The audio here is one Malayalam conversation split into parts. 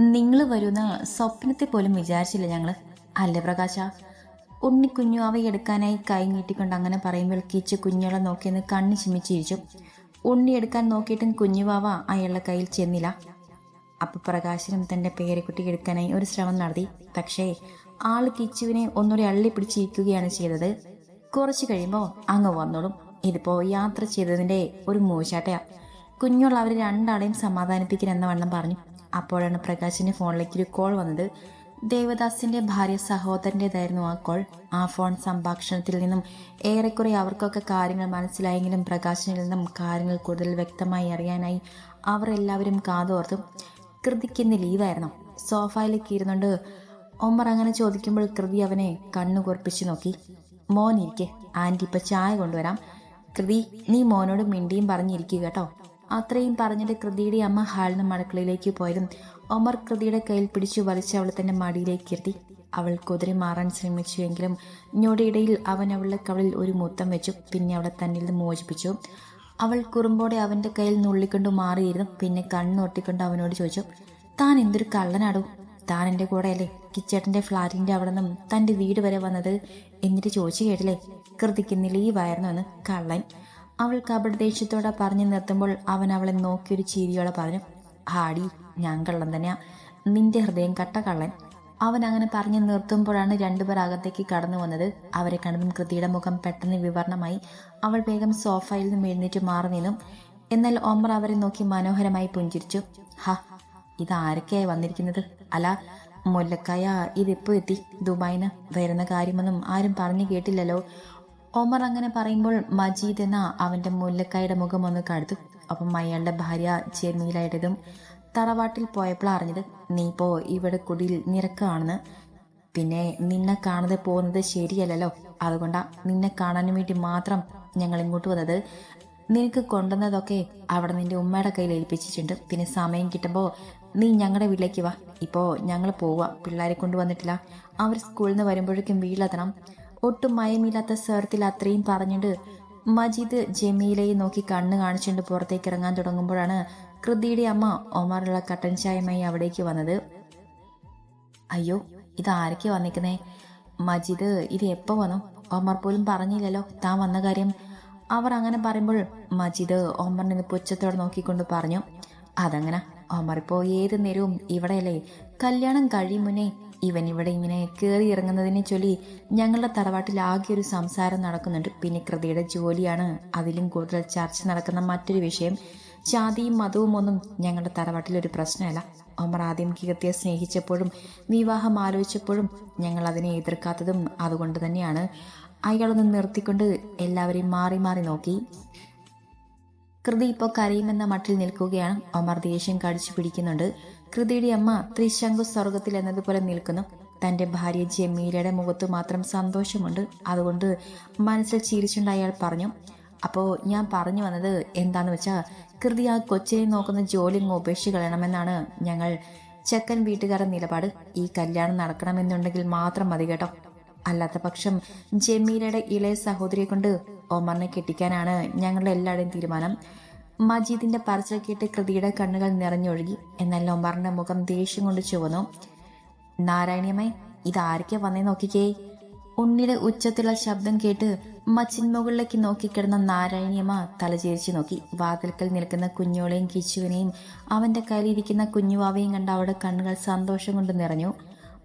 നിങ്ങൾ വരുന്ന സ്വപ്നത്തെ പോലും വിചാരിച്ചില്ല ഞങ്ങൾ അല്ലേ പ്രകാശ? ഉണ്ണിക്കുഞ്ഞു അവയെടുക്കാനായി കൈ നീട്ടിക്കൊണ്ട് അങ്ങനെ പറയുമ്പോൾ കിച്ച് കുഞ്ഞുകളെ നോക്കിയെന്ന് കണ്ണു ചിമ്മിച്ചിരിച്ചു ഉണ്ണി എടുക്കാൻ നോക്കിയിട്ടും കുഞ്ഞുവാവ അയാളുടെ കയ്യിൽ ചെന്നില്ല. അപ്പൊ പ്രകാശനും തന്റെ പേരക്കുട്ടി എടുക്കാനായി ഒരു ശ്രമം നടത്തി. പക്ഷേ ആൾ കിച്ചുവിനെ ഒന്നുകൂടി അള്ളി പിടിച്ചിരിക്കുകയാണ് ചെയ്തത്. കുറച്ച് കഴിയുമ്പോൾ അങ്ങ് വന്നോളും. ഇതിപ്പോ യാത്ര ചെയ്തതിന്റെ ഒരു മൂശാട്ടയാ. കുഞ്ഞുള്ള അവർ രണ്ടാളെയും സമാധാനിപ്പിക്കാൻ എന്ന വണ്ണം പറഞ്ഞു. അപ്പോഴാണ് പ്രകാശിന്റെ ഫോണിലേക്ക് ഒരു കോൾ വന്നത്. ദേവദാസിന്റെ ഭാര്യ സഹോദരന്റേതായിരുന്നു ആ കോൾ. ആ ഫോൺ സംഭാഷണത്തിൽ നിന്നും ഏറെക്കുറെ അവർക്കൊക്കെ കാര്യങ്ങൾ മനസ്സിലായെങ്കിലും പ്രകാശിനിൽ നിന്നും കാര്യങ്ങൾ കൂടുതൽ വ്യക്തമായി അറിയാനായി അവർ എല്ലാവരും കാതോർത്തു കൃതിക്ക് ഇന്ന് ലീവായിരുന്നു. സോഫയിലേക്ക് ഇരുന്നുകൊണ്ട് ഒമർ അങ്ങനെ ചോദിക്കുമ്പോൾ കൃതി അവനെ കണ്ണു കുറിപ്പിച്ചു നോക്കി. മോൻ ഇരിക്കെ. ആന്റി ഇപ്പൊ ചായ കൊണ്ടുവരാം. കൃതി നീ മോനോട് മിണ്ടിയും പറഞ്ഞിരിക്കുക കേട്ടോ. അത്രയും പറഞ്ഞിട്ട് കൃതിയുടെ അമ്മ ഹാളിന് മടക്കളയിലേക്ക് പോയതും ഒമർ കൃതിയുടെ കയ്യിൽ പിടിച്ചു വലിച്ച് അവളെ തന്റെ മടിയിലേക്ക് ഇരുത്തി. അവൾ കുതിരി മാറാൻ ശ്രമിച്ചു എങ്കിലും ഞൊടിയിടയിൽ അവൻ അവളുടെ കവളിൽ ഒരു മുത്തം വെച്ചു. പിന്നെ അവളെ തന്നിൽ നിന്ന് മോചിപ്പിച്ചു. അവൾ കുറുമ്പോടെ അവന്റെ കയ്യിൽ നുള്ളിക്കൊണ്ട് മാറിയിരുന്നു. പിന്നെ കണ്ണൊട്ടിക്കൊണ്ട് അവനോട് ചോദിച്ചു താൻ എന്തൊരു കള്ളനാടോ? താൻ എന്റെ കൂടെ അല്ലേ കിച്ചേട്ടന്റെ ഫ്ലാറ്റിന്റെ അവിടെ നിന്നും തന്റെ വീട് വരെ വന്നത്? എന്നിട്ട് ചോദിച്ചു കേട്ടില്ലേ കൃതിക്ക് ലീവായിരുന്നു എന്ന് കള്ളൻ. അവൾ കബഡ് ദേഷ്യത്തോടെ പറഞ്ഞു നിർത്തുമ്പോൾ അവൻ അവളെ നോക്കിയൊരു ചിരിയോടെ പറഞ്ഞു ഹാടി ഞാൻ കള്ളൻ തന്നെയാ. നിന്റെ ഹൃദയം കട്ട കള്ളൻ അവൻ അങ്ങനെ പറഞ്ഞു നിർത്തുമ്പോഴാണ് രണ്ടുപേർ അകത്തേക്ക് കടന്നു വന്നത്. അവരെ കണ്ടതും കൃതിയുടെ മുഖം പെട്ടെന്ന് വിവരണമായി. അവൾ വേഗം സോഫയിൽ നിന്നും എഴുന്നേറ്റ് മാറി നിന്നു. എന്നാൽ ഒമർ അവരെ നോക്കി മനോഹരമായി പുഞ്ചിരിച്ചു. ഹ ഇതാരൊക്കെയായി വന്നിരിക്കുന്നത്? അല്ല മുല്ലക്കായ ഇതിപ്പോ എത്തി? ദുബായിന്ന് വരുന്ന കാര്യമൊന്നും ആരും പറഞ്ഞു കേട്ടില്ലല്ലോ. ഒമർ അങ്ങനെ പറയുമ്പോൾ മജീദ് എന്ന അവന്റെ മുല്ലക്കായുടെ മുഖം ഒന്ന് കടുത്തു അപ്പം അയാളുടെ ഭാര്യ ജമീലയുടേതും തറവാട്ടിൽ പോയപ്പോൾ അറിഞ്ഞത് നീ ഇപ്പോ ഇവിടെ കുടിയിൽ നിരക്കാണെന്ന്. പിന്നെ നിന്നെ കാണാതെ പോകുന്നത് ശരിയല്ലല്ലോ. അതുകൊണ്ടാ നിന്നെ കാണാനും വേണ്ടി മാത്രം ഞങ്ങൾ ഇങ്ങോട്ട് വന്നത്. നിനക്ക് കൊണ്ടുവന്നതൊക്കെ അവിടെ നിന്റെ ഉമ്മയുടെ കയ്യിൽ ഏൽപ്പിച്ചിട്ടുണ്ട്. പിന്നെ സമയം കിട്ടുമ്പോൾ നീ ഞങ്ങളുടെ വീട്ടിലേക്ക് വാ. ഇപ്പോൾ ഞങ്ങൾ പോവാ. പിള്ളേരെ കൊണ്ടുവന്നിട്ടില്ല അവർ സ്കൂളിൽ നിന്ന് വരുമ്പോഴേക്കും വീട്ടിലെത്തണം. ഒട്ടും മയമില്ലാത്ത സ്വരത്തിൽ അത്രയും പറഞ്ഞിട്ട് മജീദ് ജമീലയെ നോക്കി കണ്ണ് കാണിച്ചുകൊണ്ട് പുറത്തേക്ക് ഇറങ്ങാൻ തുടങ്ങുമ്പോഴാണ് കൃതിയുടെ അമ്മ ഒമാറുള്ള കട്ടൻ ചായമായി അവിടേക്ക് വന്നത്. അയ്യോ ഇത് ആരൊക്കെ വന്നിക്കുന്നേ മജീദ് ഇത് എപ്പോ വന്നു? ഒമർ പോലും പറഞ്ഞില്ലല്ലോ താൻ വന്ന കാര്യം. അവർ അങ്ങനെ പറയുമ്പോൾ മജീദ് ഒമറിനെ പുച്ഛത്തോടെ നോക്കിക്കൊണ്ട് പറഞ്ഞു അതങ്ങനെ ഒമർ ഇപ്പോ ഏത് നേരവും ഇവിടെയല്ലേ? കല്യാണം കഴിയും മുന്നേ ഇവൻ ഇവിടെ ഇങ്ങനെ കയറി ഇറങ്ങുന്നതിനെ ചൊല്ലി ഞങ്ങളുടെ തറവാട്ടിൽ ആകെ ഒരു സംസാരം നടക്കുന്നുണ്ട്. പിന്നെ കൃതിയുടെ ജോലിയാണ്. അതിലും കൂടുതൽ ചർച്ച നടക്കുന്ന മറ്റൊരു വിഷയം. ജാതിയും മതവും ഒന്നും ഞങ്ങളുടെ തറവാട്ടിൽ ഒരു പ്രശ്നമല്ല. ഒമർ ആദ്യം കീർത്തിയെ സ്നേഹിച്ചപ്പോഴും വിവാഹം ആലോചിച്ചപ്പോഴും ഞങ്ങൾ അതിനെ എതിർക്കാത്തതും അതുകൊണ്ട് തന്നെയാണ് അയാളൊന്ന് നിർത്തിക്കൊണ്ട് എല്ലാവരെയും മാറി മാറി നോക്കി. കൃതി ഇപ്പോൾ കരയുമെന്ന മട്ടിൽ നിൽക്കുകയാണ്. ഒമർ ദേഷ്യം കടിച്ചു പിടിക്കുന്നുണ്ട്. കൃതിയുടെ അമ്മ ത്രിശങ്കു സ്വർഗത്തിൽ എന്നതുപോലെ നിൽക്കുന്നു. തന്റെ ഭാര്യ ജമീലയുടെ മുഖത്ത് മാത്രം സന്തോഷമുണ്ട്. അതുകൊണ്ട് മനസ്സിൽ ചിരിച്ചുകൊണ്ട് അയാൾ പറഞ്ഞു അപ്പോൾ ഞാൻ പറഞ്ഞു വന്നത് എന്താന്ന് വെച്ചാൽ കൃതി ആ കൊച്ചിനെ നോക്കുന്ന ജോലി ഉപേക്ഷിച്ച് കളയണമെന്നാണ് ഞങ്ങൾ ചെക്കൻ വീട്ടുകാരുടെ നിലപാട്. ഈ കല്യാണം നടക്കണമെന്നുണ്ടെങ്കിൽ മാത്രം മതി കേട്ടോ. അല്ലാത്ത പക്ഷം ജമീലയുടെ ഇളയ സഹോദരിയെ കൊണ്ട് ഒമറിനെ കെട്ടിക്കാനാണ് ഞങ്ങളുടെ എല്ലാവരുടെയും തീരുമാനം. മജീദിന്റെ പറച്ചിൽ കേട്ട് കൃതിയുടെ കണ്ണുകൾ നിറഞ്ഞൊഴുകി. എന്നാൽ ഒമറിന്റെ മുഖം ദേഷ്യം കൊണ്ട് ചുവന്നു. നാരായണിയമ്മേ ഇതാരൊക്കെ വന്നേ നോക്കിക്കേ? ഉണ്ണിയുടെ ഉച്ചത്തിലുള്ള ശബ്ദം കേട്ട് മച്ചിൻ മുകളിലേക്ക് നോക്കിക്കിടന്ന നാരായണിയമ്മ തലചേരിച്ചു നോക്കി. വാതിൽക്കൽ നിൽക്കുന്ന കുഞ്ഞോളെയും കിച്ചുവിനെയും അവന്റെ കയ്യിലിരിക്കുന്ന കുഞ്ഞുവാവയും കണ്ട അവളുടെ കണ്ണുകൾ സന്തോഷം കൊണ്ട് നിറഞ്ഞു.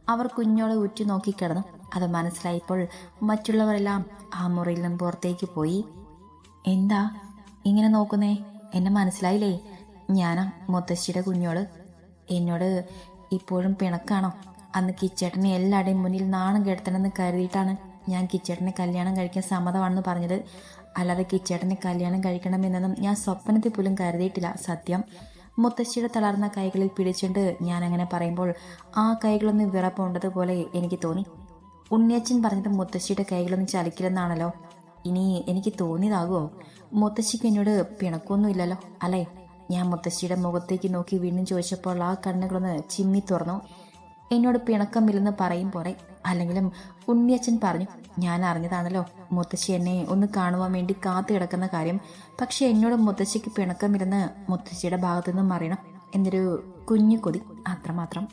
അവർ കുഞ്ഞോളെ ഉറ്റു നോക്കിക്കിടന്നു. അത് മനസ്സിലായപ്പോൾ മറ്റുള്ളവരെല്ലാം ആ മുറിയിൽ നിന്നും പുറത്തേക്ക് പോയി. എന്താ? ഇങ്ങനെ നോക്കുന്നേ? എന്നെ മനസ്സിലായില്ലേ? ഞാനാ മുത്തശ്ശിയുടെ കുഞ്ഞോൾ. എന്നോട് ഇപ്പോഴും പിണക്കാണോ? അന്ന് കിച്ചേട്ടനെ എല്ലാവരുടെയും മുന്നിൽ നാണം കെടുത്തണമെന്ന് കരുതിയിട്ടാണ് ഞാൻ കിച്ചേട്ടനെ കല്യാണം കഴിക്കാൻ സമ്മതമാണെന്ന് പറഞ്ഞത്. അല്ലാതെ കിച്ചേട്ടനെ കല്യാണം കഴിക്കണമെന്നൊന്നും ഞാൻ സ്വപ്നത്തിൽ പോലും കരുതിയിട്ടില്ല സത്യം. മുത്തശ്ശിയുടെ തളർന്ന കൈകളിൽ പിടിച്ചുകൊണ്ട് ഞാൻ അങ്ങനെ പറയുമ്പോൾ ആ കൈകളൊന്ന് വിറപ്പുണ്ടതുപോലെ എനിക്ക് തോന്നി. ഉണ്ണിയച്ചൻ പറഞ്ഞത് മുത്തശ്ശിയുടെ കൈകളൊന്നും ചലിക്കില്ലെന്നാണല്ലോ. ഇനി എനിക്ക് തോന്നിയതാകുമോ മുത്തശ്ശിക്ക് എന്നോട് പിണക്കൊന്നുമില്ലല്ലോ അല്ലേ? ഞാൻ മുത്തശ്ശിയുടെ മുഖത്തേക്ക് നോക്കി വീണ്ടും ചോദിച്ചപ്പോൾ ആ കണ്ണുകളൊന്ന് ചിമ്മി തുറന്നു. എന്നോട് പിണക്കമില്ലെന്ന് പറയും പോലെ അല്ലെങ്കിലും ഉണ്ണിയച്ചൻ പറഞ്ഞു ഞാൻ അറിഞ്ഞതാണല്ലോ മുത്തശ്ശി എന്നെ ഒന്ന് കാണുവാൻ വേണ്ടി കാത്തു കിടക്കുന്ന കാര്യം. പക്ഷെ എന്നോട് മുത്തശ്ശിക്ക് പിണക്കമില്ലെന്ന് മുത്തശ്ശിയുടെ ഭാഗത്തു നിന്നും അറിയണം. എന്നൊരു കുഞ്ഞു കൊതി അത്രമാത്രം.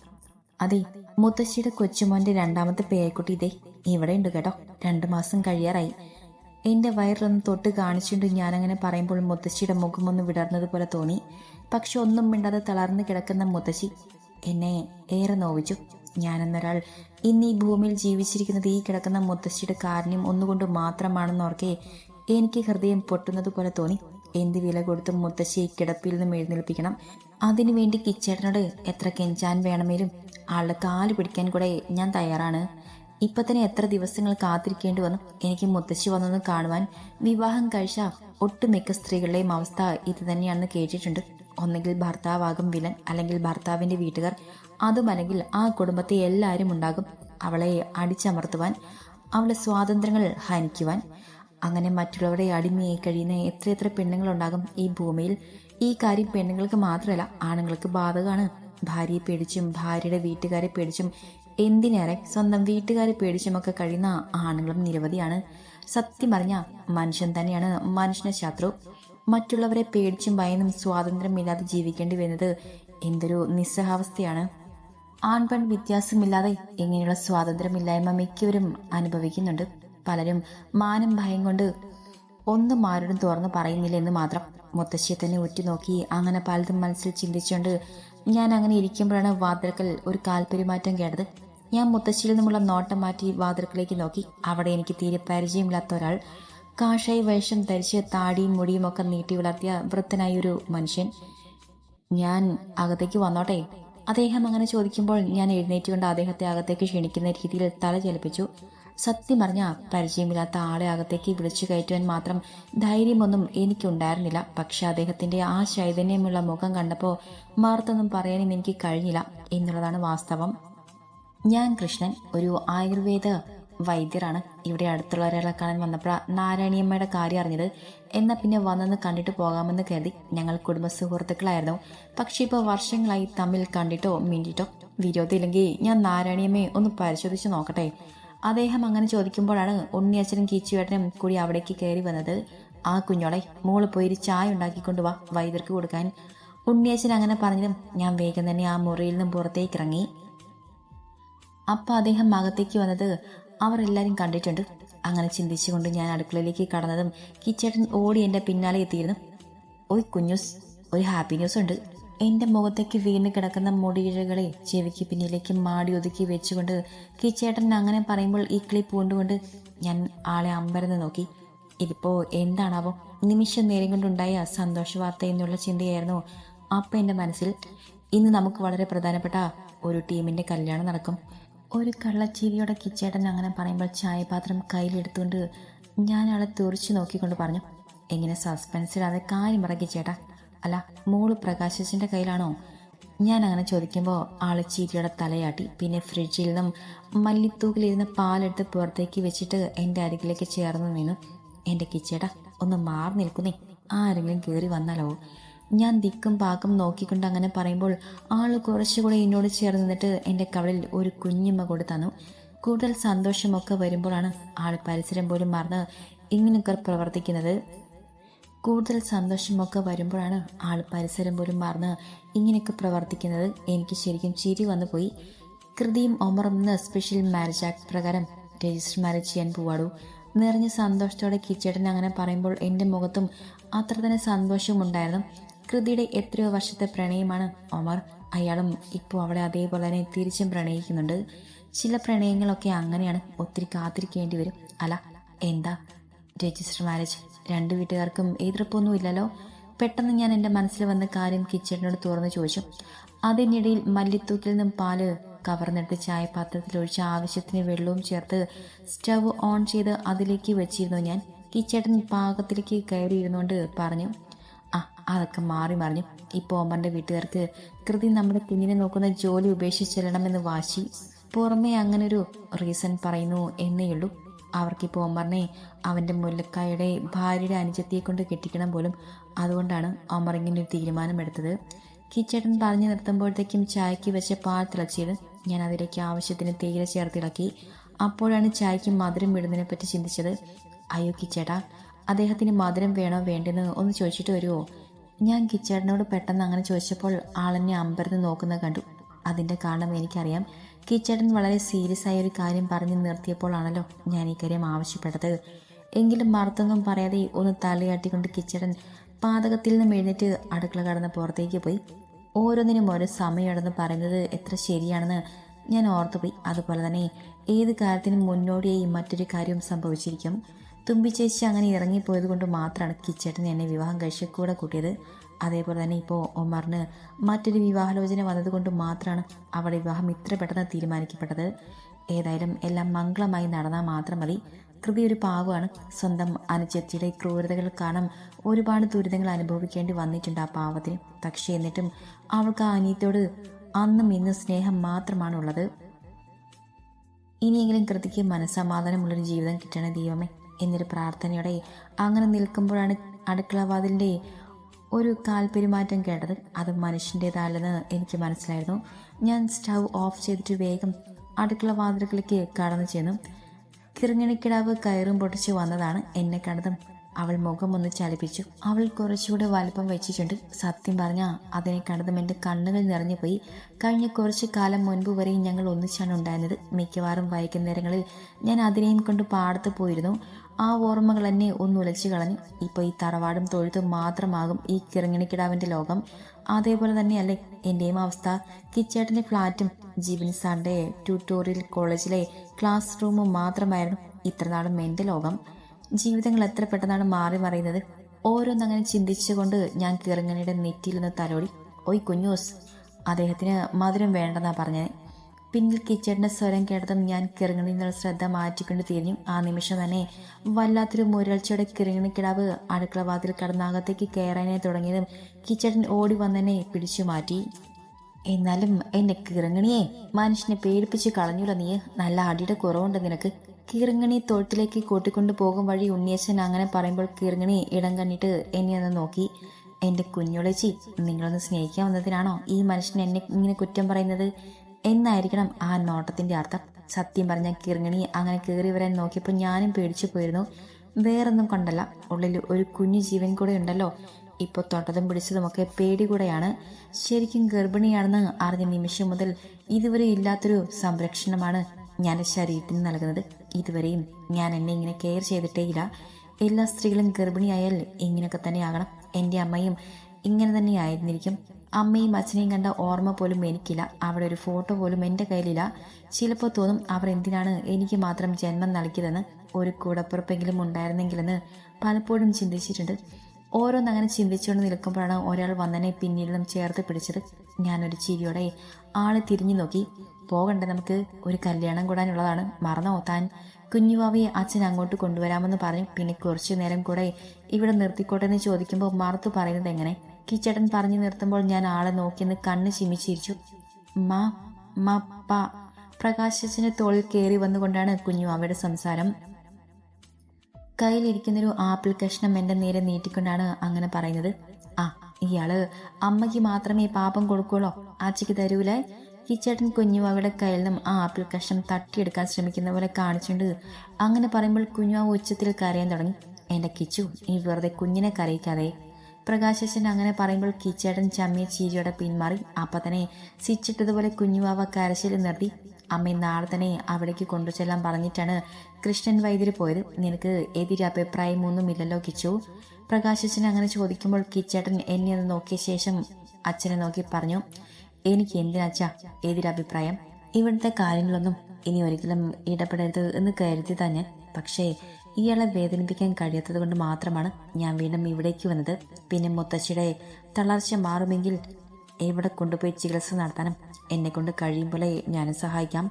അതെ മുത്തശ്ശിയുടെ കൊച്ചുമോന്റെ രണ്ടാമത്തെ പേരക്കുട്ടി ഇതേ. ഇവിടെ ഉണ്ട് കേട്ടോ. രണ്ടു മാസം കഴിയാറായി. എന്റെ വയറിലൊന്ന് തൊട്ട് കാണിച്ചുകൊണ്ട് ഞാനങ്ങനെ പറയുമ്പോൾ മുത്തശ്ശിയുടെ മുഖമൊന്ന് വിടർന്നതുപോലെ തോന്നി. പക്ഷെ ഒന്നും മിണ്ടാതെ തളർന്നു കിടക്കുന്ന മുത്തശ്ശി എന്നെ ഏറെ നോവിച്ചു. ഞാനെന്നൊരാൾ ഇന്ന് ഈ ഭൂമിയിൽ ജീവിച്ചിരിക്കുന്നത് ഈ കിടക്കുന്ന മുത്തശ്ശിയുടെ കാരുണ്യം ഒന്നുകൊണ്ട് മാത്രമാണെന്നോർക്കെ എനിക്ക് ഹൃദയം പൊട്ടുന്നത് പോലെ തോന്നി. എന്ത് വില കൊടുത്തും മുത്തശ്ശിയെ കിടപ്പിൽ നിന്നും എഴുന്നേൽപ്പിക്കണം? അതിനുവേണ്ടി കിച്ചേട്ടനോട് എത്ര കെഞ്ചാൻ വേണമെങ്കിലും ആളുടെ കാൽ പിടിക്കാൻ കൂടെ ഞാൻ തയ്യാറാണ്. ഇപ്പൊ തന്നെ എത്ര ദിവസങ്ങൾ കാത്തിരിക്കേണ്ടി വന്നു? എനിക്ക് മുത്തശ്ശി വന്നൊന്ന് കാണുവാൻ വിവാഹം കഴിച്ച ഒട്ടുമിക്ക സ്ത്രീകളുടെയും അവസ്ഥ ഇത് തന്നെയാണെന്ന് കേട്ടിട്ടുണ്ട്. ഒന്നെങ്കിൽ ഭർത്താവാകും വിലൻ അല്ലെങ്കിൽ ഭർത്താവിന്റെ വീട്ടുകാർ. അതുമല്ലെങ്കിൽ ആ കുടുംബത്തെ എല്ലാവരും ഉണ്ടാകും. അവളെ അടിച്ചമർത്തുവാൻ അവളെ സ്വാതന്ത്ര്യങ്ങൾ ഹനിക്കുവാൻ. അങ്ങനെ മറ്റുള്ളവരുടെ അടിമയായി കഴിയുന്ന എത്രയെത്ര പെണ്ണുങ്ങളുണ്ടാകും ഈ ഭൂമിയിൽ. ഈ കാര്യം പെണ്ണുങ്ങൾക്ക് മാത്രമല്ല ആണുങ്ങൾക്ക് ബാധകമാണ്. ഭാര്യയെ പേടിച്ചും ഭാര്യയുടെ വീട്ടുകാരെ പേടിച്ചും എന്തിനേറെ സ്വന്തം വീട്ടുകാരെ പേടിച്ചുമൊക്കെ കഴിയുന്ന ആണുങ്ങളും നിരവധിയാണ്. സത്യം പറഞ്ഞ മനുഷ്യൻ തന്നെയാണ് മനുഷ്യന്റെ ശത്രു. മറ്റുള്ളവരെ പേടിച്ചും ഭയന്നും സ്വാതന്ത്ര്യമില്ലാതെ ജീവിക്കേണ്ടി വരുന്നത് എന്തൊരു നിസ്സഹാവസ്ഥയാണ്. ആൺപെൺ വ്യത്യാസമില്ലാതെ ഇങ്ങനെയുള്ള സ്വാതന്ത്ര്യമില്ലായ്മ മിക്കവരും അനുഭവിക്കുന്നുണ്ട്. പലരും മാനം ഭയം കൊണ്ട് ഒന്നും ആരോടും തുറന്നു പറയുന്നില്ല എന്ന് മാത്രം. മുത്തശ്ശിയെ തന്നെ ഉറ്റുനോക്കി അങ്ങനെ പലതും മനസ്സിൽ ചിന്തിച്ചുകൊണ്ട് ഞാൻ അങ്ങനെ ഇരിക്കുമ്പോഴാണ് വാതിൽക്കൽ ഒരു കാൽപെരുമാറ്റം കേട്ടത്. ഞാൻ മുത്തശ്ശിയിൽ നിന്നുള്ള നോട്ടം മാറ്റി വാതിൽക്കലേക്ക് നോക്കി. അവിടെ എനിക്ക് തീരെ പരിചയമില്ലാത്ത ഒരാൾ. കാഷായി വേഷം ധരിച്ച് താടിയും മുടിയും ഒക്കെ നീട്ടി വളർത്തിയ വൃത്തനായ ഒരു മനുഷ്യൻ. ഞാൻ അകത്തേക്ക് വന്നോട്ടെ? അദ്ദേഹം അങ്ങനെ ചോദിക്കുമ്പോൾ ഞാൻ എഴുന്നേറ്റുകൊണ്ട് അദ്ദേഹത്തെ അകത്തേക്ക് ക്ഷണിക്കുന്ന രീതിയിൽ തല ചലിപ്പിച്ചു. സത്യം പറഞ്ഞ പരിചയമില്ലാത്ത ആളെ അകത്തേക്ക് വിളിച്ചു കയറ്റുവാൻ മാത്രം ധൈര്യമൊന്നും എനിക്കുണ്ടായിരുന്നില്ല. പക്ഷെ അദ്ദേഹത്തിന്റെ ആ ചൈതന്യമുള്ള മുഖം കണ്ടപ്പോൾ മാർത്തൊന്നും പറയാനും എനിക്ക് കഴിഞ്ഞില്ല. എന്നുള്ളതാണ് വാസ്തവം. ഞാൻ കൃഷ്ണൻ ഒരു ആയുർവേദ വൈദ്യരാണ്. ഇവിടെ അടുത്തുള്ള ഒരാളെ കാണാൻ വന്നപ്പോൾ നാരായണിയമ്മയുടെ കാര്യം അറിഞ്ഞത്. എന്നാൽ പിന്നെ വന്നെന്ന് കണ്ടിട്ട് പോകാമെന്ന് കരുതി ഞങ്ങൾ കുടുംബ സുഹൃത്തുക്കളായിരുന്നു. പക്ഷെ ഇപ്പോൾ വർഷങ്ങളായി തമ്മിൽ കണ്ടിട്ടോ മിണ്ടിട്ടോ വിരോധമില്ലെങ്കിൽ ഞാൻ നാരായണിയമ്മയെ ഒന്ന് പരിശോധിച്ച് നോക്കട്ടെ. അദ്ദേഹം അങ്ങനെ ചോദിക്കുമ്പോഴാണ് ഉണ്ണിയച്ഛനും കീച്ചുവേട്ടനും കൂടി അവിടേക്ക് കയറി വന്നത്. ആ കുഞ്ഞോളെ മോൾ പോയി ചായ ഉണ്ടാക്കിക്കൊണ്ട് വാ വൈദ്യർക്ക് കൊടുക്കാൻ. ഉണ്ണിയച്ഛൻ അങ്ങനെ പറഞ്ഞതും ഞാൻ വേഗം തന്നെ ആ മുറിയിൽ നിന്നും പുറത്തേക്ക് ഇറങ്ങി. അപ്പൊ അദ്ദേഹം അകത്തേക്ക് വന്നത് അവർ കണ്ടിട്ടുണ്ട്. അങ്ങനെ ചിന്തിച്ചുകൊണ്ട് ഞാൻ അടുക്കളയിലേക്ക് കടന്നതും കിച്ചേട്ടൻ ഓടി എന്റെ പിന്നാലെ എത്തിയിരുന്നു. ഒരു കുഞ്ഞൂസ് ഒരു ഹാപ്പി ന്യൂസ് ഉണ്ട്. എന്റെ മുഖത്തേക്ക് വീണ് കിടക്കുന്ന മുടിയിഴകളെ ചെവിക്ക് പിന്നിലേക്ക് മാടി ഒതുക്കി വെച്ചുകൊണ്ട് കിച്ചേട്ടൻ അങ്ങനെ പറയുമ്പോൾ ഈ കിളി പൂണ്ടുകൊണ്ട് ഞാൻ ആളെ അമ്പരന്ന് നോക്കി. ഇതിപ്പോ എന്താണാവോ? നിമിഷം നേരം കൊണ്ടുണ്ടായ സന്തോഷ വാർത്ത എന്നുള്ള ചിന്തയായിരുന്നു അപ്പം എന്റെ മനസ്സിൽ. ഇന്ന് നമുക്ക് വളരെ പ്രധാനപ്പെട്ട ഒരു ടീമിന്റെ കല്യാണം നടക്കും. ഒരു കള്ളച്ചീരിയുടെ കിച്ചേട്ടൻ അങ്ങനെ പറയുമ്പോൾ ചായപാത്രം കയ്യിലെടുത്തുകൊണ്ട് ഞാൻ ആളെ തുറച്ചു നോക്കിക്കൊണ്ട് പറഞ്ഞു എങ്ങനെ സസ്പെൻസിലാതെ കാര്യം പറക്കി ചേട്ടാ? അല്ല മോൾ പ്രകാശിച്ചിന്റെ കയ്യിലാണോ? ഞാൻ അങ്ങനെ ചോദിക്കുമ്പോൾ ആൾ ചീരിയുടെ തലയാട്ടി പിന്നെ ഫ്രിഡ്ജിൽ നിന്നും മല്ലിത്തൂക്കിലിരുന്ന് പാലെടുത്ത് പുറത്തേക്ക് വെച്ചിട്ട് എന്റെ അരികിലേക്ക് ചേർന്ന് നിന്നു. എന്റെ കിച്ചേട്ടാ ഒന്ന് മാറി നിൽക്കുന്നേ. ആരെങ്കിലും കയറി വന്നാലോ? ഞാൻ ദിക്കും പാക്കും നോക്കിക്കൊണ്ട് അങ്ങനെ പറയുമ്പോൾ ആൾ കുറച്ചുകൂടെ എന്നോട് ചേർന്ന് നിന്നിട്ട് എന്റെ കവളിൽ ഒരു കുഞ്ഞുമ്മ കൊടു തന്നു. കൂടുതൽ സന്തോഷമൊക്കെ വരുമ്പോഴാണ് ആൾ പരിസരം പോലും മറന്ന് ഇങ്ങനെയൊക്കെ പ്രവർത്തിക്കുന്നത്. കൂടുതൽ സന്തോഷമൊക്കെ വരുമ്പോഴാണ് ആൾ പരിസരം പോലും മറന്ന് ഇങ്ങനെയൊക്കെ പ്രവർത്തിക്കുന്നത്. എനിക്ക് ശരിക്കും ചിരി വന്നു പോയി കൃതിയും ഒമറും എന്ന സ്പെഷ്യൽ മാരേജ് ആക്ട് പ്രകാരം രജിസ്റ്റർ മാരേജ് ചെയ്യാൻ പോവാടൂ. നിറഞ്ഞ സന്തോഷത്തോടെ കിച്ചേട്ടൻ അങ്ങനെ പറയുമ്പോൾ എന്റെ മുഖത്തും അത്ര തന്നെ സന്തോഷമുണ്ടായിരുന്നു കൃതിയുടെ എത്രയോ വർഷത്തെ പ്രണയമാണ് ഒമർ. അയാളും ഇപ്പോൾ അവളെ അതേപോലെ തന്നെ തിരിച്ചും പ്രണയിക്കുന്നുണ്ട്. ചില പ്രണയങ്ങളൊക്കെ അങ്ങനെയാണ് ഒത്തിരി കാത്തിരിക്കേണ്ടി വരും. അല്ല എന്താ? Register marriage. രണ്ട് വീട്ടുകാർക്കും എതിർപ്പൊന്നുമില്ലല്ലോ? പെട്ടെന്ന് ഞാൻ എന്റെ മനസ്സിൽ വന്ന കാര്യം കിച്ചണിനോട് തുറന്നു ചോദിച്ചു. അതിനിടയിൽ മല്ലിത്തൂക്കിൽ നിന്നും പാൽ കവർന്നെടുത്ത് ചായപാത്രത്തിൽ ഒഴിച്ച് ആവശ്യത്തിന് വെള്ളവും ചേർത്ത് സ്റ്റവ് ഓൺ ചെയ്ത് അതിലേക്ക് വെച്ചിരുന്നു ഞാൻ. കിച്ചേട്ടൻ പാകത്തിലേക്ക് കയറിയിരുന്നുകൊണ്ട് പറഞ്ഞു അതൊക്കെ മാറി മറിഞ്ഞു. ഇപ്പോൾ ഓമറിന്റെ വീട്ടുകാർക്ക് കൃതി നമ്മുടെ കുഞ്ഞിനെ നോക്കുന്ന ജോലി ഉപേക്ഷിച്ചെല്ലണമെന്ന് വാശി. പുറമേ അങ്ങനൊരു റീസൺ പറയുന്നു എന്നേയുള്ളൂ അവർക്കിപ്പോൾ ഒമറിനെ അവന്റെ മുല്ലക്കായുടെ ഭാര്യയുടെ അനുജത്തിയെ കൊണ്ട് കെട്ടിക്കണം പോലും. അതുകൊണ്ടാണ് ഒമർ ഇങ്ങനെ ഒരു തീരുമാനമെടുത്തത്. കിച്ചേട്ടൻ പറഞ്ഞു നിർത്തുമ്പോഴത്തേക്കും ചായക്ക് വെച്ച പാൽ തിളച്ചത് ഞാൻ അതിലേക്ക് ആവശ്യത്തിന് തേയില ചേർത്തിളക്കി. അപ്പോഴാണ് ചായക്ക് മധുരം വിടുന്നതിനെ പറ്റി ചിന്തിച്ചത്. അയ്യോ കിച്ചേട്ടാ അദ്ദേഹത്തിന് മധുരം വേണോ വേണ്ടെന്ന് ഒന്ന് ചോദിച്ചിട്ട് വരുമോ ഞാൻ കിച്ചേട്ടനോട് പെട്ടെന്ന് അങ്ങനെ ചോദിച്ചപ്പോൾ ആളെന്നെ അമ്പരന്ന് നോക്കുന്നത് കണ്ടു. അതിന്റെ കാരണം എനിക്കറിയാം. കിച്ചേട്ടൻ വളരെ സീരിയസ് ആയ ഒരു കാര്യം പറഞ്ഞു നിർത്തിയപ്പോഴാണല്ലോ ഞാൻ ഈ കാര്യം ആവശ്യപ്പെട്ടത്. എങ്കിലും മറുത്തൊന്നും പറയാതെ ഒന്ന് തലയാട്ടിക്കൊണ്ട് കിച്ചേട്ടൻ പാതകത്തിൽ നിന്ന് എഴുന്നേറ്റ് അടുക്കള കടന്ന് പുറത്തേക്ക് പോയി. ഓരോന്നിനും ഓരോ സമയമാണെന്ന് പറയുന്നത് എത്ര ശരിയാണെന്ന് ഞാൻ ഓർത്തുപോയി. അതുപോലെ തന്നെ ഏത് കാര്യത്തിനും മുന്നോടിയായി മറ്റൊരു കാര്യവും സംഭവിച്ചിരിക്കും. തുമ്പി ചേച്ചി അങ്ങനെ ഇറങ്ങിപ്പോയത് കൊണ്ട് മാത്രമാണ് കിച്ചേട്ടൻ എന്നെ വിവാഹം കഴിച്ച കൂടെ കൂട്ടിയത്. അതേപോലെ തന്നെ ഇപ്പോൾ ഒമറിന് മറ്റൊരു വിവാഹാലോചന വന്നതുകൊണ്ട് മാത്രമാണ് അവളുടെ വിവാഹം ഇത്ര പെട്ടെന്ന് തീരുമാനിക്കപ്പെട്ടത്. ഏതായാലും എല്ലാം മംഗളമായി നടന്നാൽ മാത്രം മതി. കൃതി ഒരു പാവമാണ്. സ്വന്തം അനുജത്തിയുടെ ക്രൂരതകൾ കാരണം ഒരുപാട് ദുരിതങ്ങൾ അനുഭവിക്കേണ്ടി വന്നിട്ടുണ്ട് ആ പാവത്തിന്. പക്ഷേ എന്നിട്ടും അവൾക്ക് ആ അനിയത്തോട് അന്നും ഇന്നും സ്നേഹം മാത്രമാണ് ഉള്ളത് ഇനിയെങ്കിലും കൃതിക്ക് മനസ്സമാധാനമുള്ളൊരു ജീവിതം കിട്ടണേ ദൈവമേ. എന്നൊരു പ്രാർത്ഥനയോടെ അങ്ങനെ നിൽക്കുമ്പോഴാണ് അടുക്കളവാതിലിന്റെ ഒരു കാൽപെരുമാറ്റം കേട്ടത്. അത് മനുഷ്യന്റേതല്ലെന്ന് എനിക്ക് മനസ്സിലായിരുന്നു. ഞാൻ സ്റ്റൗ ഓഫ് ചെയ്തിട്ട് വേഗം അടുക്കള വാതിലുകളിലേക്ക് കടന്നു ചെന്നു. കിറങ്ങിണിക്കിടാവ് കയറും പൊട്ടിച്ച് വന്നതാണ് എന്നെ കണ്ടതും. അവൾ മുഖം ഒന്ന് ചലിപ്പിച്ചു. അവൾ കുറച്ചുകൂടെ വലിപ്പം വെച്ചിട്ടുണ്ട്. സത്യം പറഞ്ഞാൽ അതിനെ കണ്ടതും എന്റെ കണ്ണുകൾ നിറഞ്ഞുപോയി. കഴിഞ്ഞ കുറച്ച് കാലം മുൻപ് വരെയും ഞങ്ങൾ ഒന്നിച്ചാണ് ഉണ്ടായിരുന്നത്. മിക്കവാറും വൈകുന്നേരങ്ങളിൽ ഞാൻ അതിനെയും കൊണ്ട് പാടത്ത് പോയിരുന്നു. ആ ഓർമ്മകൾ എന്നെ ഒന്ന് ഉലച്ചു കളഞ്ഞു. ഇപ്പോൾ ഈ തറവാടും തൊഴുത്തും മാത്രമാകും ഈ കിറങ്ങിണിക്കിടാവിന്റെ ലോകം. അതേപോലെ തന്നെയല്ലേ എന്റെയും അവസ്ഥ. കിച്ചേട്ടന്റെ ഫ്ലാറ്റും ജീവൻ സാറിന്റെ ട്യൂട്ടോറിയൽ കോളേജിലെ ക്ലാസ് റൂമും മാത്രമായിരുന്നു ഇത്രനാളും എന്റെ ലോകം. ജീവിതങ്ങൾ എത്ര പെട്ടെന്നാണ് മാറി മറിയുന്നത്? ഓരോന്നങ്ങനെ ചിന്തിച്ചുകൊണ്ട് ഞാൻ കിറങ്ങണിയുടെ നെറ്റിയിൽ നിന്ന് തലോടി ഓയ് കുഞ്ഞൂസ് അദ്ദേഹത്തിന് മധുരം വേണ്ടെന്നാ പറഞ്ഞത് പിന്നിൽ കിച്ചടിന്റെ സ്വരം കേട്ടതും ഞാൻ നിന്നുള്ള ശ്രദ്ധ മാറ്റിക്കൊണ്ട് തിരിഞ്ഞു. ആ നിമിഷം തന്നെ വല്ലാത്തൊരു മുരൾച്ചയുടെ കിറങ്ങണി കിടാവ് അടുക്കള വാതിൽ കടന്നകത്തേക്ക് കയറാനായി തുടങ്ങിയതും കിച്ചേട്ടൻ ഓടി വന്നെന്നെ പിടിച്ചു മാറ്റി. എന്നാലും എന്നെ കിറങ്ങണിയെ മനുഷ്യനെ പേടിപ്പിച്ച് കളഞ്ഞൂല നീ നല്ല അടിയുടെ കുറവുണ്ട് നിനക്ക്. കിറങ്ങണി തൊഴുത്തിലേക്ക് കൂട്ടിക്കൊണ്ടു പോകും വഴി ഉണ്ണിയച്ഛൻ അങ്ങനെ പറയുമ്പോൾ കീറിങ്ങണി ഇടം കണ്ടിട്ട് എന്നെ ഒന്ന് നോക്കി. എന്റെ കുഞ്ഞുളച്ചി നിങ്ങളൊന്ന് സ്നേഹിക്കാൻ വന്നതിനാണോ ഈ മനുഷ്യൻ എന്നെ ഇങ്ങനെ കുറ്റം പറയുന്നത്? എന്നായിരിക്കണം ആ നോട്ടത്തിന്റെ അർത്ഥം. സത്യം പറഞ്ഞ കിറങ്ങണി അങ്ങനെ കയറി വരാൻ നോക്കിയപ്പോൾ ഞാനും പേടിച്ചു പോയിരുന്നു. വേറൊന്നും കണ്ടല്ല. ഉള്ളിൽ ഒരു കുഞ്ഞു ജീവൻ കൂടെ ഉണ്ടല്ലോ. ഇപ്പോൾ തൊട്ടതും പിടിച്ചതുമൊക്കെ പേടി കൂടെയാണ്. ശരിക്കും ഗർഭിണിയാണെന്ന് അറിഞ്ഞ നിമിഷം മുതൽ ഇതുവരെ ഇല്ലാത്തൊരു സംരക്ഷണമാണ് ഞാൻ ശരീരത്തിന് നൽകുന്നത് ഇതുവരെയും ഞാൻ എന്നെ ഇങ്ങനെ കെയർ ചെയ്തിട്ടേയില്ല എല്ലാ സ്ത്രീകളും ഗർഭിണിയായാൽ ഇങ്ങനെയൊക്കെ തന്നെ ആകണം. എന്റെ അമ്മയും ഇങ്ങനെ തന്നെ ആയിരുന്നിരിക്കും. അമ്മയും അച്ഛനെയും കണ്ട ഓർമ്മ പോലും എനിക്കില്ല. അവിടെ ഒരു ഫോട്ടോ പോലും എന്റെ കയ്യിലില്ല. ചിലപ്പോൾ തോന്നും അവർ എന്തിനാണ് എനിക്ക് മാത്രം ജന്മം നൽകിയതെന്ന് ഒരു കൂടപ്പുറപ്പെങ്കിലും ഉണ്ടായിരുന്നെങ്കിലെന്ന് പലപ്പോഴും ചിന്തിച്ചിട്ടുണ്ട്. ഓരോന്നങ്ങനെ ചിന്തിച്ചുകൊണ്ട് നിൽക്കുമ്പോഴാണ് ഒരാൾ വന്നനെ നിന്നും ചേർത്ത് പിടിച്ചത്. ഞാനൊരു ചിരിയോടെ ആളെ തിരിഞ്ഞു നോക്കി. പോകണ്ട നമുക്ക് ഒരു കല്യാണം കൂടാനുള്ളതാണ്. മറന്നോ താൻ? കുഞ്ഞുവാവിയെ അച്ഛൻ അങ്ങോട്ട് കൊണ്ടുവരാമെന്ന് പറഞ്ഞു. പിന്നെ കുറച്ചു നേരം കൂടെ ഇവിടെ നിർത്തിക്കോട്ടെ എന്ന് ചോദിക്കുമ്പോൾ മറുത്തു പറയുന്നത് എങ്ങനെ? കിച്ചേട്ടൻ പറഞ്ഞു നിർത്തുമ്പോൾ ഞാൻ ആളെ നോക്കിയെന്ന് കണ്ണ് ചിമ്മിച്ചിരിച്ചു മാ മ പ തോളിൽ കയറി വന്നുകൊണ്ടാണ് കുഞ്ഞുവാവയുടെ സംസാരം കയ്യിലിരിക്കുന്നൊരു ആപ്പിൾ കഷ്ണം എന്റെ നേരെ നീട്ടിക്കൊണ്ടാണ് അങ്ങനെ പറയുന്നത്. ആ ഇയാൾ അമ്മയ്ക്ക് മാത്രമേ പാപം കൊടുക്കുള്ളൂ? ആച്ചയ്ക്ക് തരൂലേ. കിച്ചേട്ടൻ കുഞ്ഞുവാവയുടെ കയ്യിൽ നിന്നും ആ ആപ്പിൾ കഷ്ണം തട്ടിയെടുക്കാൻ ശ്രമിക്കുന്ന പോലെ കാണിച്ചുകൊണ്ട് അങ്ങനെ പറയുമ്പോൾ കുഞ്ഞുവാവ് ഉച്ചത്തിൽ കരയാൻ തുടങ്ങി. എന്റെ കിച്ചു ഈ വെറുതെ കുഞ്ഞിനെ കരയിക്കാതെ പ്രകാശേശൻ അങ്ങനെ പറയുമ്പോൾ കിച്ചേട്ടൻ ചമ്മിയ ചീരിയോടെ പിന്മാറി. അപ്പം തന്നെ സിച്ചിട്ടതുപോലെ കുഞ്ഞുവാവ കരച്ചിൽ നിർത്തി. അമ്മ നാളെ അവിടേക്ക് കൊണ്ടുചെല്ലാൻ പറഞ്ഞിട്ടാണ് കൃഷ്ണൻ വൈദ്യര് പോയത്. നിനക്ക് എതിരെ അഭിപ്രായമൊന്നുമില്ലല്ലോ കിച്ചു. പ്രകാശച്ചൻ അങ്ങനെ ചോദിക്കുമ്പോൾ കിച്ചേട്ടൻ എന്നെ ഒന്ന് നോക്കിയ ശേഷം അച്ഛനെ നോക്കി പറഞ്ഞു എനിക്ക് എന്തിനച്ഛാ എതിരഭിപ്രായം ഇവിടുത്തെ കാര്യങ്ങളൊന്നും ഇനി ഒരിക്കലും ഇടപെടരുത് എന്ന് കരുതി തന്നെ. പക്ഷേ ഇയാളെ വേദനിപ്പിക്കാൻ കഴിയാത്തത് കൊണ്ട് മാത്രമാണ് ഞാൻ വീണ്ടും ഇവിടേക്ക് വന്നത്. പിന്നെ മുത്തശ്ശിയുടെ തളർച്ച മാറുമെങ്കിൽ എവിടെ കൊണ്ടുപോയി ചികിത്സ നടത്താനും എന്നെ കൊണ്ട് കഴിയും പോലെ ഞാനും സഹായിക്കാം.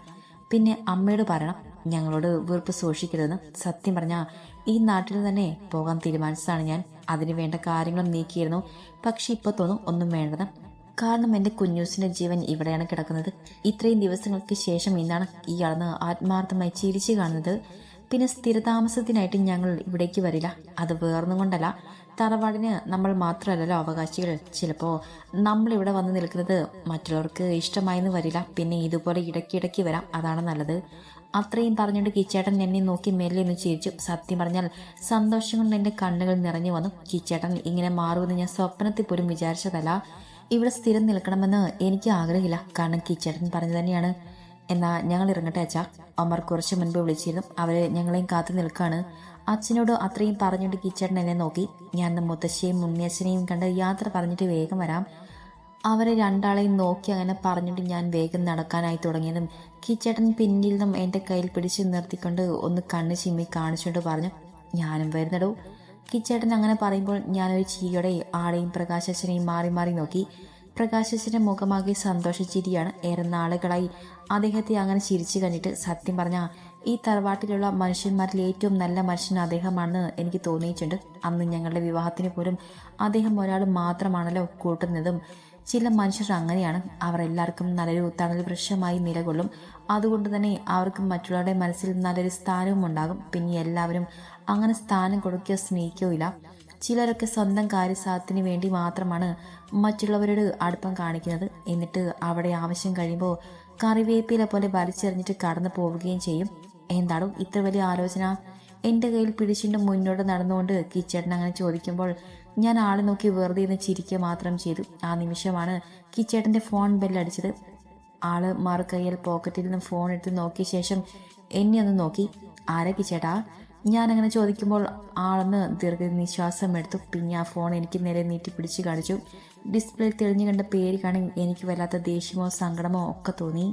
പിന്നെ അമ്മയോട് പറയണം ഞങ്ങളോട് വെറുപ്പ് സൂക്ഷിക്കരുതെന്ന് സത്യം പറഞ്ഞാൽ ഈ നാട്ടിൽ തന്നെ പോകാൻ തീരുമാനിച്ചതാണ് ഞാൻ. അതിന് വേണ്ട കാര്യങ്ങളും നീക്കിയിരുന്നു. പക്ഷെ ഇപ്പോൾ തോന്നും ഒന്നും വേണ്ടത്. കാരണം എന്റെ കുഞ്ഞൂസിന്റെ ജീവൻ ഇവിടെയാണ് കിടക്കുന്നത്. ഇത്രയും ദിവസങ്ങൾക്ക് ശേഷം ഇന്നാണ് ഇയാളെന്ന് ആത്മാർത്ഥമായി ചിരിച്ചു കാണുന്നത്. പിന്നെ സ്ഥിരതാമസത്തിനായിട്ട് ഞങ്ങൾ ഇവിടേക്ക് വരില്ല. അത് വേർന്നുകൊണ്ടല്ല തറവാടിന് നമ്മൾ മാത്രമല്ലല്ലോ അവകാശികൾ. ചിലപ്പോൾ നമ്മളിവിടെ വന്ന് നിൽക്കുന്നത് മറ്റുള്ളവർക്ക് ഇഷ്ടമായെന്ന് വരില്ല. പിന്നെ ഇതുപോലെ ഇടയ്ക്കിടയ്ക്ക് വരാം. അതാണ് നല്ലത്. അത്രയും പറഞ്ഞുകൊണ്ട് കിച്ചേട്ടൻ എന്നെ നോക്കി മെല്ലെ ഒന്ന് ചിരിച്ചു. സത്യം പറഞ്ഞാൽ സന്തോഷം കൊണ്ട് എന്റെ കണ്ണുകൾ നിറഞ്ഞു വന്നു. കിച്ചേട്ടൻ ഇങ്ങനെ മാറുമെന്ന് ഞാൻ സ്വപ്നത്തിൽ പോലും വിചാരിച്ചതല്ല. ഇവിടെ സ്ഥിരം നിൽക്കണമെന്ന് എനിക്ക് ആഗ്രഹമില്ല. കാരണം കിച്ചേട്ടൻ പറഞ്ഞു തന്നെയാണ്. എന്നാ ഞങ്ങൾ ഇറങ്ങട്ടെ അച്ഛാ. അമർ കുറച്ച് മുൻപ് വിളിച്ചിരുന്നു. അവർ ഞങ്ങളെയും കാത്തു നിൽക്കാണ്. അച്ഛനോട് അത്രയും പറഞ്ഞിട്ട് കിച്ചേട്ടൻ എന്നെ നോക്കി. ഞാൻ മുത്തശ്ശിയും മുന്നേച്ചനെയും കണ്ട് യാത്ര പറഞ്ഞിട്ട് വേഗം വരാം. അവരെ രണ്ടാളെയും നോക്കി അങ്ങനെ പറഞ്ഞിട്ട് ഞാൻ വേഗം നടക്കാനായി തുടങ്ങിയതും കിച്ചേട്ടൻ പിന്നിൽ നിന്നും എന്റെ കയ്യിൽ പിടിച്ചു നിർത്തിക്കൊണ്ട് ഒന്ന് കണ്ണ് ചിമ്മി കാണിച്ചുകൊണ്ട് പറഞ്ഞു ഞാനും വരുന്നടോ. കിച്ചേട്ടൻ അങ്ങനെ പറയുമ്പോൾ ഞാനൊരു ചീയുടെ ആളെയും പ്രകാശച്ചനെയും മാറി മാറി നോക്കി. പ്രകാശച്ചന്റെ മുഖമാകെ സന്തോഷിച്ചിരിയാണ് ഏറെ നാളുകളായി അദ്ദേഹത്തെ അങ്ങനെ ചിരിച്ചു കണ്ടിട്ട് സത്യം പറഞ്ഞ ഈ തറവാട്ടിലുള്ള മനുഷ്യന്മാരിൽ ഏറ്റവും നല്ല മനുഷ്യൻ അദ്ദേഹമാണെന്ന് എനിക്ക് തോന്നിയിട്ടുണ്ട്. അന്ന് ഞങ്ങളുടെ വിവാഹത്തിന് പോലും അദ്ദേഹം ഒരാൾ മാത്രമാണല്ലോ കൂട്ടുന്നതും. ചില മനുഷ്യർ അങ്ങനെയാണ്. അവർ എല്ലാവർക്കും നല്ലൊരു തണൽ വൃക്ഷമായി നിലകൊള്ളും. അതുകൊണ്ട് തന്നെ അവർക്ക് മറ്റുള്ളവരുടെ മനസ്സിൽ നല്ലൊരു സ്ഥാനവും ഉണ്ടാകും. പിന്നെ എല്ലാവരും അങ്ങനെ സ്ഥാനം കൊടുക്കുകയോ സ്നേഹിക്കുകയോ ഇല്ല. ചിലരൊക്കെ സ്വന്തം കാര്യസാധത്തിന് വേണ്ടി മാത്രമാണ് മറ്റുള്ളവരോട് അടുപ്പം കാണിക്കുന്നത്. എന്നിട്ട് അവിടെ ആവശ്യം കഴിയുമ്പോൾ കറിവേപ്പില പോലെ വലിച്ചെറിഞ്ഞിട്ട് കടന്നു പോവുകയും ചെയ്യും. എന്താണോ ഇത്ര വലിയ ആലോചന. എന്റെ കയ്യിൽ പിടിച്ചിട്ട് മുന്നോട്ട് നടന്നുകൊണ്ട് കിച്ചേട്ടൻ അങ്ങനെ ചോദിക്കുമ്പോൾ ഞാൻ ആളെ നോക്കി വെറുതെ ഇരുന്ന് ചിരിക്കുക മാത്രം ചെയ്തു. ആ നിമിഷമാണ് കിച്ചേട്ടന്റെ ഫോൺ ബെല്ലടിച്ചത്. ആൾ മറുകയ്യൽ പോക്കറ്റിൽ നിന്ന് ഫോൺ എടുത്ത് നോക്കിയ ശേഷം എന്നെ ഒന്ന് നോക്കി. ആരാ കിച്ചേട്ടാ? ഞാൻ അങ്ങനെ ചോദിക്കുമ്പോൾ ആളെന്ന് ദീർഘ നിശ്വാസം എടുത്തു പിന്നെ ആ ഫോൺ എനിക്ക് നേരെ നീട്ടി പിടിച്ച് കാണിച്ചു. ഡിസ്പ്ലേ തെളിഞ്ഞു കണ്ട പേര് കാണി എനിക്ക് വല്ലാത്ത ദേഷ്യമോ സങ്കടമോ ഒക്കെ തോന്നി.